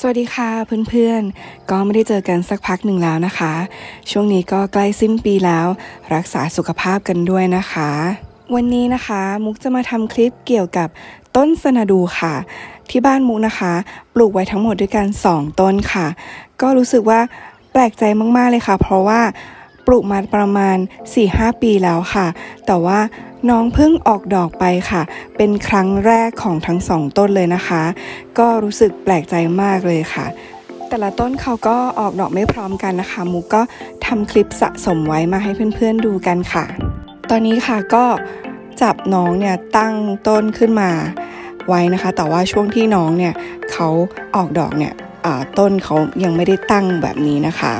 สวัสดีค่ะเพื่อนๆ ก็ไม่ได้เจอกันสักพักหนึ่งแล้วนะคะ ช่วงนี้ก็ใกล้สิ้นปีแล้ว รักษาสุขภาพกันด้วยนะคะ วันนี้นะคะมุกจะมาทำคลิปเกี่ยวกับต้นสนาดูค่ะ ที่บ้านมุกนะคะ ปลูกไว้ทั้งหมดด้วยกัน 2 ต้นค่ะ ก็รู้สึกว่าแปลกใจมากๆเลยค่ะ เพราะว่าปลูกมาประมาณ 4-5 ปีแล้วค่ะ แต่ว่า น้องเพิ่งออกดอกไปค่ะ เป็นครั้งแรกของทั้งสองต้นเลยนะคะ ก็รู้สึกแปลกใจมากเลยค่ะ แต่ละต้นเขาก็ออกดอกไม่พร้อมกันนะคะมุกก็ทำคลิปสะสมไว้มาให้เพื่อนๆดูกันค่ะ ตอนนี้ค่ะก็จับน้องเนี่ยตั้งต้นขึ้นมาไว้นะคะ แต่ว่าช่วงที่น้องเนี่ยเขาออกดอกเนี่ยอ่าต้นเขายังไม่ได้ตั้งแบบนี้นะคะ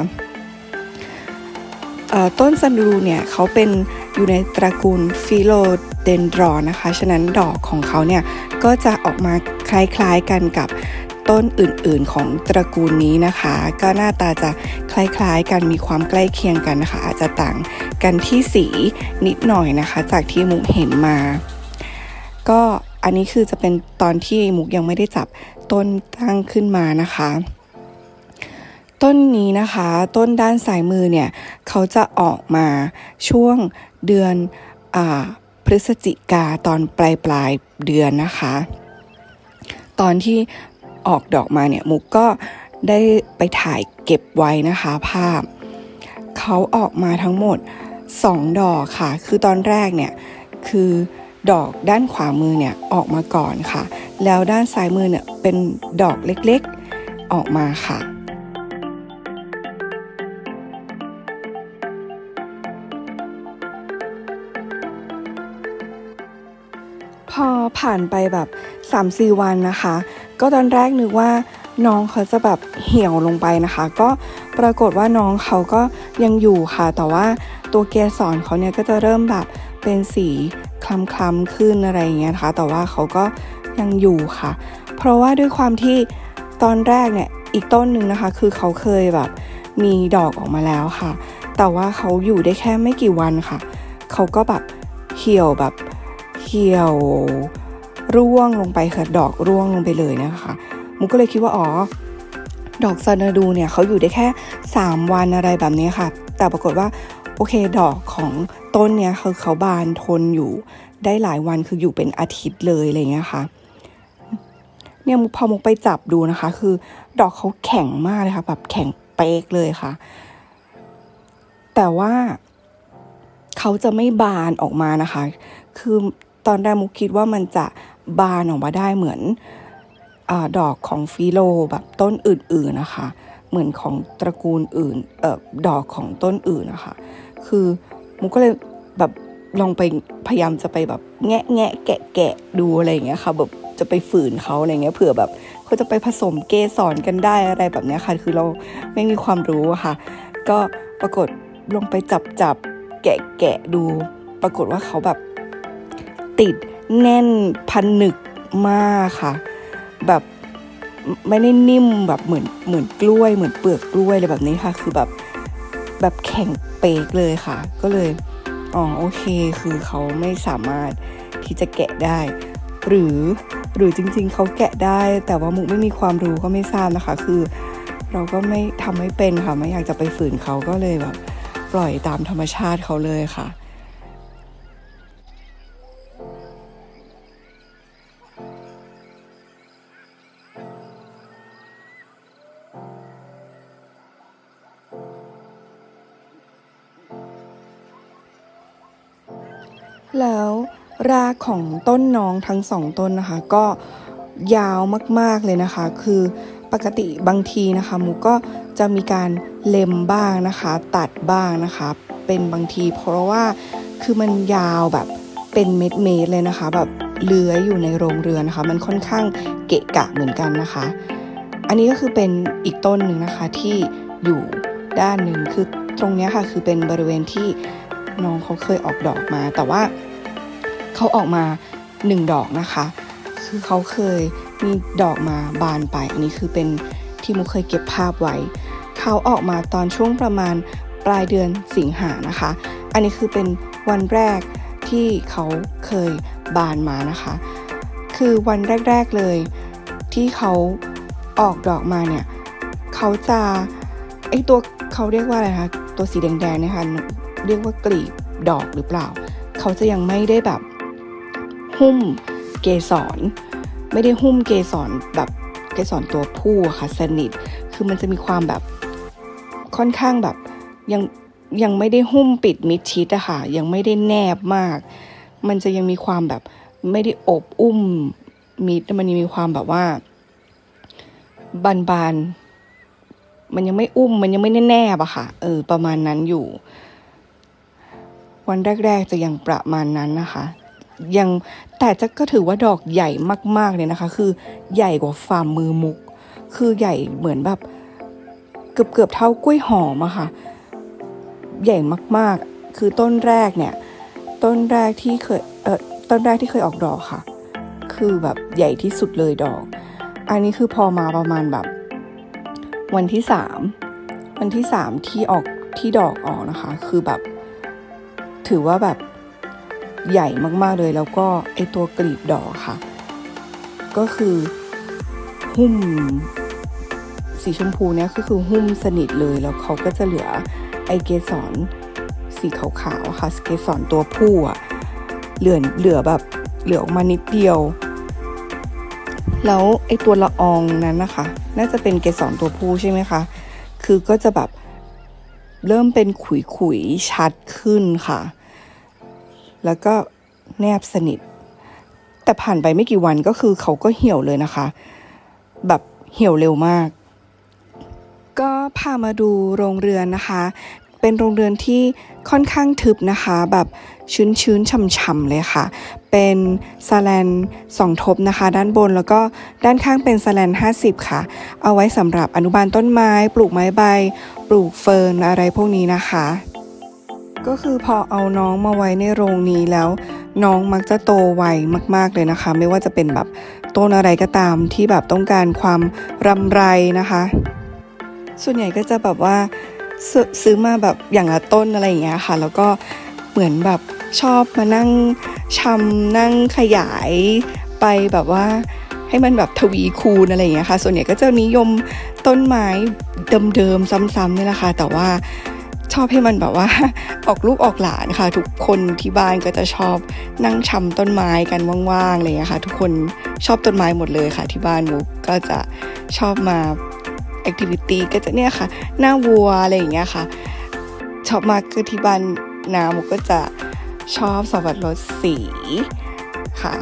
ต้นซันดูเนี่ยเขาเป็นอยู่ในตระกูลฟิโลเดนดรอนนะคะ ฉะนั้นดอกของเขาเนี่ยก็จะออกมาคล้ายๆกันกับต้นอื่นๆของตระกูลนี้นะคะ ก็หน้าตาจะคล้ายๆกันมีความใกล้เคียงกันนะคะ อาจจะต่างกันที่สีนิดหน่อยนะคะ จากที่มุกเห็นมา ก็อันนี้คือจะเป็นตอนที่มุกยังไม่ได้จับต้นตั้งขึ้นมานะคะ ต้นนี้นะคะต้นด้านซ้ายมือเนี่ยเขาจะออกมาช่วงเดือนอพฤศจิกาตอนปลายปลายเดือนนะคะ ตอนที่ออกดอกมาเนี่ยมุกก็ได้ไปถ่ายเก็บไว้นะคะภาพ เขาออกมาทั้งหมด 2 ดอกค่ะ คือตอนแรกเนี่ยคือดอกด้านขวามือเนี่ยออกมาก่อนค่ะ แล้วด้านซ้ายมือเนี่ยเป็นดอกเล็กๆออกมาค่ะ ผ่านไปแบบ3-4วันนะคะ ก็ตอนแรกนึกว่าน้องเขาจะแบบเหี่ยวลงไปนะคะ ก็ปรากฏว่าน้องเขาก็ยังอยู่ค่ะ แต่ว่าตัวเกสรเขาเนี่ยก็จะเริ่มแบบเป็นสีคล้ำๆขึ้นอะไรอย่างเงี้ยนะคะ แต่ว่าเขาก็ยังอยู่ค่ะ เพราะว่าด้วยความที่ตอนแรกเนี่ยอีกต้นหนึ่งนะคะ คือเขาเคยแบบมีดอกออกมาแล้วค่ะ แต่ว่าเขาอยู่ได้แค่ไม่กี่วันค่ะ เขาก็แบบเหี่ยวแบบเหี่ยว ร่วงลงไปค่ะดอกร่วงลงไปเลยนะคะมุกก็เลยคิดว่าอ๋อดอกซานาดูเนี่ยเขาอยู่ได้แค่ 3 วันอะไรแบบนี้ค่ะ แต่ปรากฏว่าโอเคดอกของต้นเนี่ยคือเขาบานทนอยู่ได้หลายวันคืออยู่เป็นอาทิตย์เลยอะไรเงี้ยค่ะเนี่ยมุกพอมุกไปจับดูนะคะ คือดอกเขาแข็งมากเลยค่ะแบบแข็งเป๊กเลยค่ะ แต่ว่าเขาจะไม่บานออกมานะคะ คือตอนแรกมุกคิดว่ามันจะ บานออกมาได้เหมือนอดอกของฟิโลแบบต้นอื่นๆนะคะ เหมือนของตระกูลอื่นออดอกของต้นอื่นนะคะ คือมุกก็เลยแบบลองไปพยายามจะไปแบบแงะแงะแกะแกะดูอะไรอย่างเงี้ยค่ะแบบจะไปฝืนเขาอะไรเงี้ยเผื่อแบบเขาจะไปผสมเกสรกันได้อะไรแบบเนี้ยค่ะ คือเราไม่มีความรู้อะค่ะ ก็ปรากฏลงไปจับจับแกะแกะดู ปรากฏว่าเขาแบบติด แน่นพันหนึกมากค่ะ แบบไม่ได้นิ่มแบบเหมือนเหมือนกล้วย เหมือนเปลือกกล้วยอะไรแบบนี้ค่ะ คือแบบแบบแข็งเป๊กเลยค่ะ ก็เลยอ๋อโอเค คือเขาไม่สามารถที่จะแกะได้ หรือหรือจริง ๆเขาแกะได้ แต่ว่ามุกไม่มีความรู้ก็ไม่ทราบนะคะ คือเราก็ไม่ทำไม่เป็นค่ะ ไม่อยากจะไปฝืนเขาก็เลยแบบปล่อยตามธรรมชาติเขาเลยค่ะ รากของต้นน้องทั้งสองต้นนะคะ ก็ยาวมาก ๆ เลยนะคะ คือปกติบางทีนะคะมูก็จะมีการเล็มบ้างนะคะ ตัดบ้างนะคะ เป็นบางที เพราะว่าคือมันยาวแบบเป็นเม็ดเมตรเลยนะคะ แบบเลื้อยอยู่ในโรงเรือนนะคะ มันค่อนข้างเกะกะเหมือนกันนะคะ อันนี้ก็คือเป็นอีกต้นหนึ่งนะคะที่อยู่ด้านหนึ่งคือตรงนี้ค่ะคือเป็นบริเวณที่น้องเขาเคยออกดอกมา แต่ว่า เขาออกมาหนึ่งดอกนะคะ คือเขาเคยมีดอกมาบานไป อันนี้คือเป็นที่มุกเคยเก็บภาพไว้ เขาออกมาตอนช่วงประมาณปลายเดือนสิงหานะคะ อันนี้คือเป็นวันแรกที่เขาเคยบานมานะคะ คือวันแรก ๆเลย ที่เขาออกดอกมาเนี่ยเขาจะไอตัวเขาเรียกว่าอะไรคะตัวสีแดงๆนะคะเรียกว่ากลีบดอกหรือเปล่า เขาจะยังไม่ได้แบบ หุ้มเกสร ไม่ได้หุ้มเกสรแบบเกสรตัวผู้ค่ะสนิท คือมันจะมีความแบบค่อนข้างแบบยังยังไม่ได้หุ้มปิดมิดชิดอะค่ะ ยังไม่ได้แนบมาก มันจะยังมีความแบบไม่ได้อบอุ้มมิดมันยังมีความแบบว่าบานๆมันยังไม่อุ้มมันยังไม่แน่ๆอะค่ะ เออ ประมาณนั้นอยู่ วันแรก ๆ จะยังประมาณนั้นนะคะ ยังแต่จะก็ถือว่าดอกใหญ่มากๆเลยนะคะ คือใหญ่กว่าฝ่ามือมุก คือใหญ่เหมือนแบบเกือบเกือบเท่ากล้วยหอมอะค่ะ ใหญ่มากๆ คือต้นแรกเนี่ย ต้นแรกที่เคยเออต้นแรกที่เคยออกดอกค่ะ คือแบบใหญ่ที่สุดเลยดอก อันนี้คือพอมาประมาณแบบ วันที่สามวันที่สามที่ออกที่ดอกออกนะคะ คือแบบ ถือว่าแบบ ใหญ่มากๆเลย แล้วก็ไอตัวกลีบดอกค่ะ ก็คือหุ้มสีชมพูเนี่ยก็คือหุ้มสนิทเลยแล้วเขาก็จะเหลือไอเกสรสีขาวๆค่ะเกสรตัวผู้อะเหลือเหลือแบบเหลือออกมานิดเดียว แล้วไอตัวละอองนั้นนะคะ น่าจะเป็นเกสรตัวผู้ใช่ไหมคะ คือก็จะแบบเริ่มเป็นขุยๆชัดขึ้นค่ะ แล้วก็แนบสนิท แต่ผ่านไปไม่กี่วันก็คือเขาก็เหี่ยวเลยนะคะ แบบเหี่ยวเร็วมาก ก็พามาดูโรงเรือนนะคะ เป็นโรงเรือนที่ค่อนข้างทึบนะคะ แบบชื้นๆช่ำๆเลยค่ะ เป็นสแลนสองทบนะคะ ด้านบนแล้วก็ด้านข้างเป็นสแลน50 ค่ะ เอาไว้สำหรับอนุบาลต้นไม้ ปลูกไม้ใบ ปลูกเฟิร์นอะไรพวกนี้นะคะ ก็คือพอเอาน้องมาไว้ในโรงนี้แล้ว น้องมักจะโตไวมากๆเลยนะคะ ไม่ว่าจะเป็นแบบต้นอะไรก็ตามที่แบบต้องการความรำไรนะคะ ส่วนใหญ่ก็จะแบบว่าซซื้อมาแบบอย่างละต้นอะไรอย่างเงี้ยค่ะ แล้วก็เหมือนแบบชอบมานั่งชำนั่งขยายไปแบบว่าให้มันแบบทวีคูณอะไรอย่างเงี้ยค่ะ ส่วนใหญ่ก็จะนิยมต้นไม้เดิมๆซ้ำๆเนี่ยแหละค่ะ แต่ว่า ชอบให้มันแบบว่าออกลูกออกหลานค่ะ ทุกคนที่บ้านก็จะชอบนั่งชำต้นไม้กันว่างๆอะไรอย่างเงี้ค่ะ ทุกคนชอบต้นไม้หมดเลยค่ะ ที่บ้านมุกก็จะชอบมาแอคทิวิตี้ก็จะเนี่ยค่ะ หน้าวัวอะไรอย่างเงี้ยค่ะ ชอบมากคือที่บ้านน้ำมุกก็จะชอบสับปะรดสีค่ะ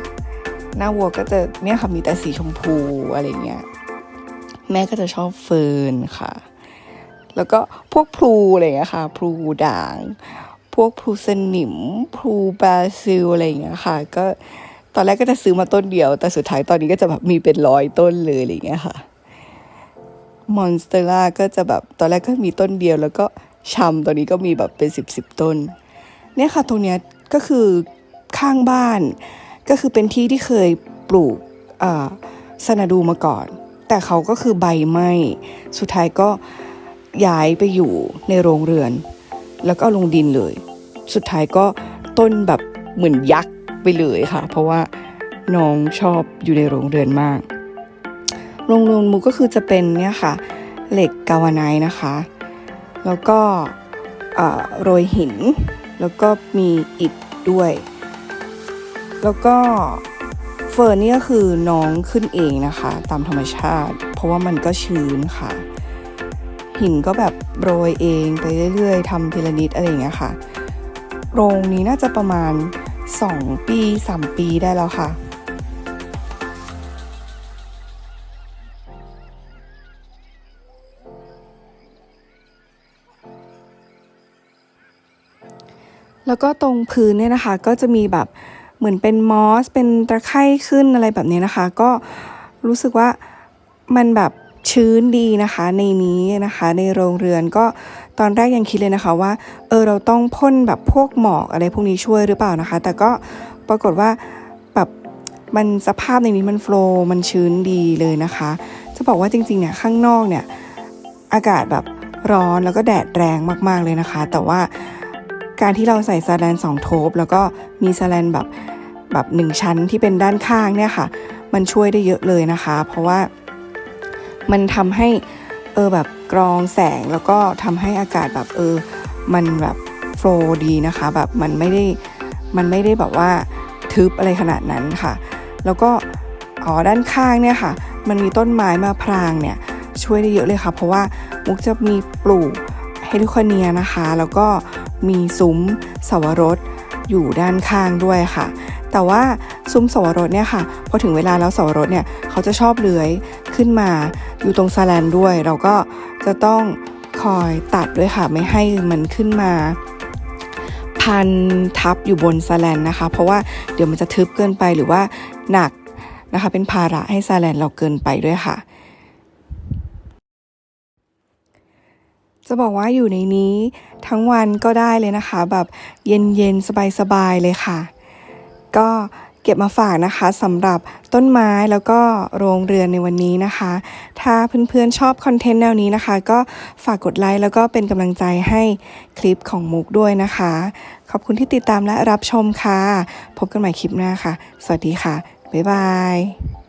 หน้าวัวก็จะเนี่ยค่ะมีแต่สีชมพูอะไรเงี้ยแม่ก็จะชอบเฟิร์นค่ะ แล้วก็พวกพลูอะไรเงี้ยค่ะพลูด่าง พวกพลูสนิมพลูบราซิลอะไรเงี้ยค่ะ ก็ตอนแรกก็จะซื้อมาต้นเดียว แต่สุดท้ายตอนนี้ก็จะแบบมีเป็นร้อยต้นเลยอะไรเงี้ยค่ะมอนสเตอร่าก็จะแบบตอนแรกก็มีต้นเดียว แล้วก็ชำตอนนี้ก็มีแบบเป็นสิบสิบต้น เนี่ยค่ะตรงเนี้ยก็คือข้างบ้าน ก็คือเป็นที่ที่เคยปลูกอ่าสนาดูมาก่อน แต่เขาก็คือใบไหม้สุดท้ายก็ ย้ายไปอยู่ในโรงเรือน แล้วก็เอาลงดินเลย สุดท้ายก็ต้นแบบเหมือนยักษ์ไปเลยค่ะ เพราะว่าน้องชอบอยู่ในโรงเรือนมาก โรงเรือนมูก็คือจะเป็นเนี่ยค่ะ เหล็กกาวานท์นะคะ แล้วก็โรยหิน แล้วก็มีอิฐด้วย แล้วก็เฟิร์นนี่ก็คือน้องขึ้นเองนะคะ ตามธรรมชาติ เพราะว่ามันก็ชื้นค่ะ หินก็แบบโรยเองไปเรื่อยๆทำทีละนิดอะไรอย่างเงี้ยค่ะ โรงนี้น่าจะประมาณ 2 ปี 3 ปีได้แล้วค่ะแล้วก็ตรงพื้นเนี่ยนะคะก็จะมีแบบเหมือนเป็นมอส เป็นตะไคร่ขึ้นอะไรแบบนี้นะคะ ก็รู้สึกว่ามันแบบ ชื้นดีนะคะในนี้นะคะในโรงเรือนก็ตอนแรกยังคิดเลยนะคะว่าเออเราต้องพ่นแบบพวกหมอกอะไรพวกนี้ช่วยหรือเปล่านะคะ แต่ก็ปรากฏว่าแบบมันสภาพในนี้มันโฟล์มันชื้นดีเลยนะคะ จะบอกว่าจริงๆเนี่ยข้างนอกเนี่ยอากาศแบบร้อนแล้วก็แดดแรงมากๆเลยนะคะ แต่ว่าการที่เราใส่สแลนสองโทบแล้วก็มีสแลนแบบแบบหนึ่งชั้นที่เป็นด้านข้างเนี่ยค่ะ มันช่วยได้เยอะเลยนะคะ เพราะว่า มันทำให้เออแบบกรองแสงแล้วก็ทำให้อากาศแบบเออมันแบบโฟล์ดีนะคะแบบมันไม่ได้มันไม่ได้แบบว่าทึบอะไรขนาดนั้นค่ะ แล้วก็อ๋อด้านข้างเนี่ยค่ะ มันมีต้นไม้มาพรางเนี่ยช่วยได้เยอะเลยค่ะ เพราะว่ามุกจะมีปลูกเฮลิคอเนียนะคะ แล้วก็มีซุ้มสวรสอยู่ด้านข้างด้วยค่ะ แต่ว่าซุ้มสวรสเนี่ยค่ะพอถึงเวลาแล้วสวรสเนี่ยเขาจะชอบเลื้อยขึ้นมา อยู่ตรงซาแลนด้วย เราก็จะต้องคอยตัดด้วยค่ะ ไม่ให้มันขึ้นมา พันทับอยู่บนซาแลนนะคะ เพราะว่าเดี๋ยวมันจะทึบเกินไปหรือว่าหนักนะคะ เป็นภาระให้ซาแลนเราเกินไปด้วยค่ะจะบอกว่าอยู่ในนี้ทั้งวันก็ได้เลยนะคะ แบบเย็นๆ สบายๆ เลยค่ะ ก็ เก็บมาฝากนะคะสำหรับต้นไม้แล้วก็โรงเรือนในวันนี้นะคะ ถ้าเพื่อนๆชอบคอนเทนต์แนวนี้นะคะ ก็ฝากกดไลค์แล้วก็เป็นกำลังใจให้คลิปของมุกด้วยนะคะ ขอบคุณที่ติดตามและรับชมค่ะ พบกันใหม่คลิปหน้าค่ะ สวัสดีค่ะ บ๊ายบาย